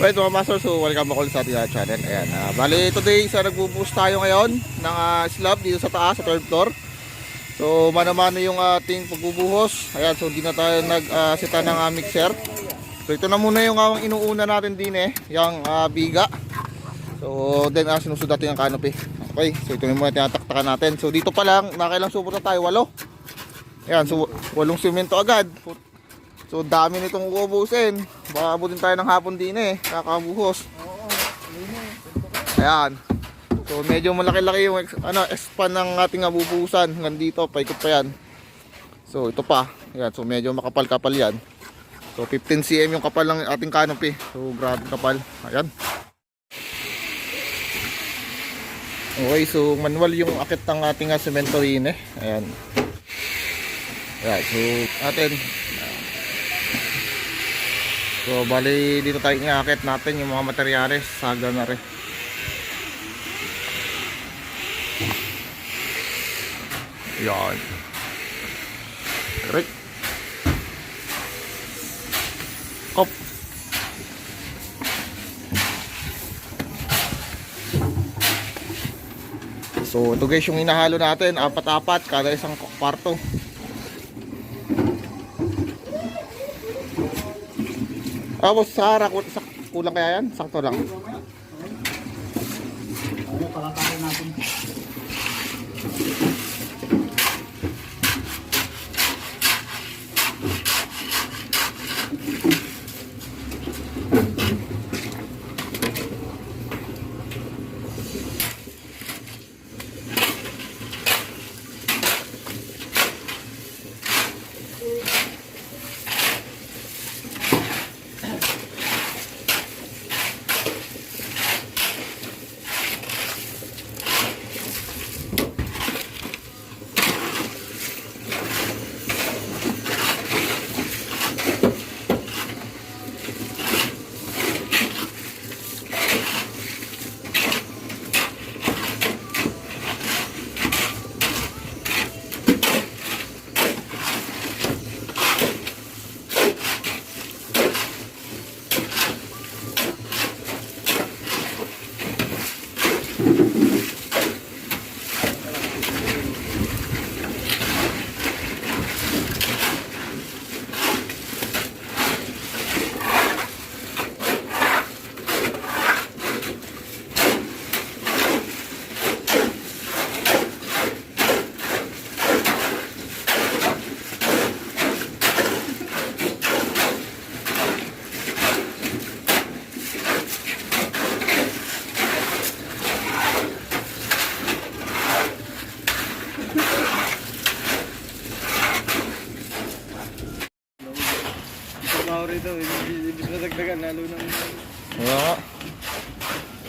Right mga master, so welcome ako sa ating uh, channel. Ayan, ah, bali today sa nagbubuhos tayo ngayon ng ah, slab dito sa taas, sa third floor. So mano-mano yung ating pagbubuhos. Ayan, so hindi na tayo nag-seta ng ah, mixer. So ito na muna yung uh, inuuna natin din eh, yung ah, biga. So then uh, sinusunod natin yung canopy. Okay, so ito na muna tinataktakan natin. So dito pa lang, nakailang supot na tayo, walo. Ayan, so walong simento agad. So dami nitong uubusin. Baka abutin tayo ng hapon din eh, kakabuhos. Ayan. So medyo malaki-laki yung ano, expand ng ating abubusan. Hanggang dito, paikot pa yan. So ito pa. Ayan, so medyo makapal-kapal yan. So 15 cm yung kapal ng ating canopy. So grabe kapal. Ayan. Okay, so manual yung akit ng ating uh, semento rin eh. Ayan. Ayan, so atin. So bali dito tayo iakit natin yung mga materyales sa na rin. Yan. Right. Kop. So ito guys yung inahalo natin, apat-apat kada isang kwarto. Tapos sa harap, kulang kaya yan? Sakto lang. Rito, ibig na dagdagan, lalo ng... Kaya nga.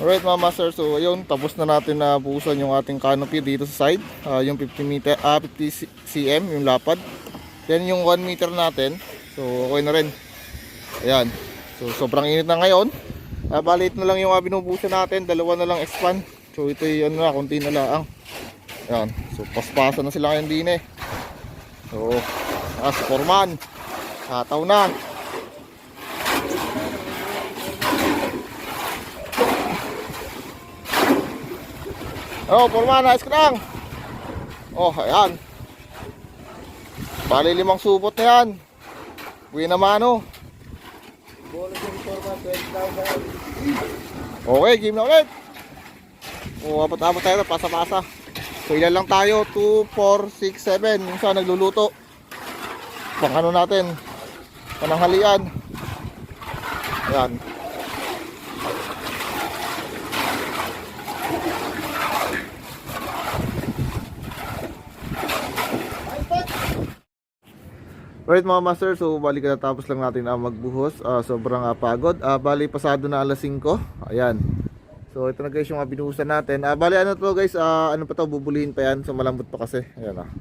Alright mga master, so ayun, tapos na natin na buusan yung ating canopy dito sa side. Ah, yung 50 meter, ah, 50 cm yung lapad. Then yung 1 meter natin, so okay na rin. Ayan. So sobrang init na ngayon. Ah, balit na lang yung ah, binubusan natin, dalawa na lang expand. So ito yung ano na, konti na lang. Ayan. So paspasan na sila ngayon din eh. So, ah, si Foreman. Hataw na. Oh, Foreman, ayos ka lang. Oh, ayan. Bali limang supot na yan. Uwi na mano. Bonus yung forma, 20,000. Okay, game na ulit. Oh, apat-apat tayo, pasa-pasa. So, ilan lang tayo? 2, 4, 6, 7. Yung isa nagluluto. Pang ano natin? Pananghalian. Ayan. Right mga master, so bali katapos lang natin na magbuhos. Ah, sobrang ah, pagod. Ah, bali pasado na alas 5. Ayan. So ito na guys yung mga binuhusan natin. Ah, bali ano to guys, ah, ano pa to bubulihin pa yan. So malambot pa kasi. Ayan ah.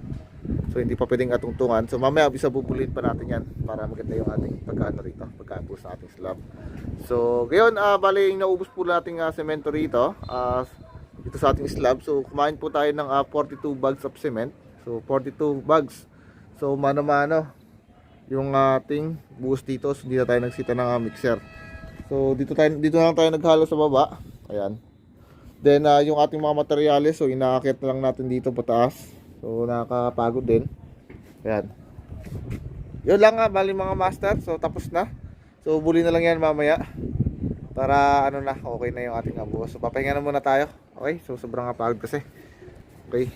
So hindi pa pwedeng atungtungan. So mamaya bisa bubulihin pa natin yan para maganda yung ating pagkaano rito, pagkabuhos sa ating slab. So ngayon, ah, bali yung naubos po nating ah, semento rito. Ah, dito sa ating slab. So kumain po tayo ng ah, 42 bags of cement. So 42 bags. So mano-mano yung ating buhos dito so hindi na tayo nagsita ng ah, mixer So dito tayo dito lang tayo naghalo sa baba. Ayan. Then ah, yung ating mga materyales so inaakit na lang natin dito pataas. So nakakapagod din. Ayan. Yun lang nga bali mga master. So tapos na. So buli na lang yan mamaya. Para ano na okay na yung ating abuo. So papahinga na muna tayo. Okay? So sobrang kapagod kasi. Okay.